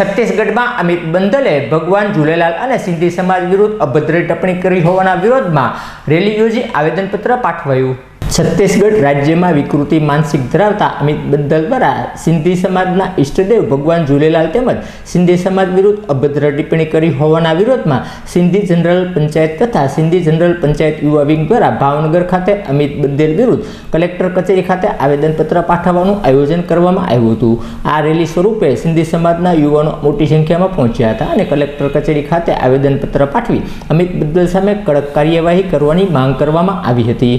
છત્તીસગઢમાં અમિત બંદલે ભગવાન ઝૂલેલાલ અને સિંધી સમાજ વિરુદ્ધ અભદ્ર ટિપ્પણી કરી હોવાના વિરોધમાં રેલી યોજી આવેદનપત્ર પાઠવાયું. છત્તીસગઢ રાજ્યમાં વિકૃતિ માનસિક ધરાવતા અમિત બંદલ દ્વારા સિંધી સમાજના ઈષ્ટદેવ ભગવાન ઝૂલેલાલ તેમજ સિંધી સમાજ વિરુદ્ધ અભદ્ર ટિપ્પણી કરી હોવાના વિરોધમાં સિંધી જનરલ પંચાયત તથા સિંધી જનરલ પંચાયત યુવા વિંગ દ્વારા ભાવનગર ખાતે અમિત બંદેલ વિરુદ્ધ કલેક્ટર કચેરી ખાતે આવેદનપત્ર પાઠવવાનું આયોજન કરવામાં આવ્યું હતું. આ રેલી સ્વરૂપે સિંધી સમાજના યુવાનો મોટી સંખ્યામાં પહોંચ્યા હતા અને કલેક્ટર કચેરી ખાતે આવેદનપત્ર પાઠવી અમિત બંદલ સામે કડક કાર્યવાહી કરવાની માંગ કરવામાં આવી હતી.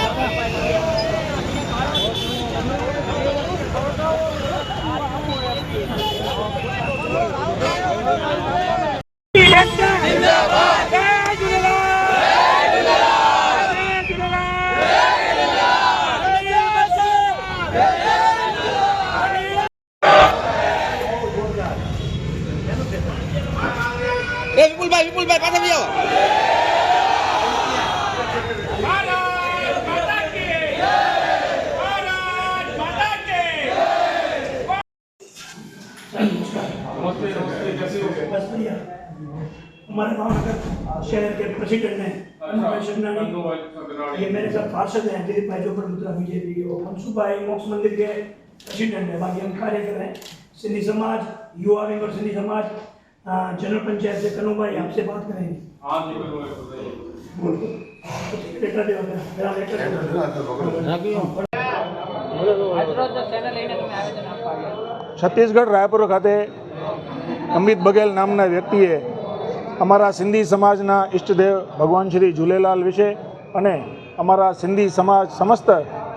ভাই বিপুল ভাই পাঠাবি हमारे गाँव नगर शहर के प्रेसिडेंट हैं ये मेरे साथ पार्षद हैं दिलीप भाई जोपर मित्रा बीजेपी और मनसू भाई मोक्ष मंदिर के प्रेसिडेंट हैं। बाकी हम कार्यकर हैं। सिंधी समाज युवा विंग और सिंधी समाज जनरल पंचायत से कनू भाई आपसे बात करेंगे लेटर दे मेरा लेटर છત્તીસગઢ રાયપુર ખાતે અમિત બઘેલ નામના વ્યક્તિએ અમારા સિંધી સમાજના ઈષ્ટદેવ ભગવાન શ્રી ઝૂલેલાલ વિશે અને અમારા સિંધી સમાજ સમસ્ત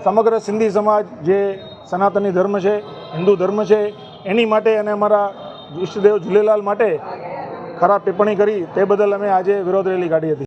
સમગ્ર સિંધી સમાજ જે સનાતની ધર્મ છે હિન્દુ ધર્મ છે એની માટે અને અમારા ઈષ્ટદેવ ઝૂલેલાલ માટે ખરાબ ટિપ્પણી કરી તે બદલ અમે આજે વિરોધ રેલી કાઢી હતી.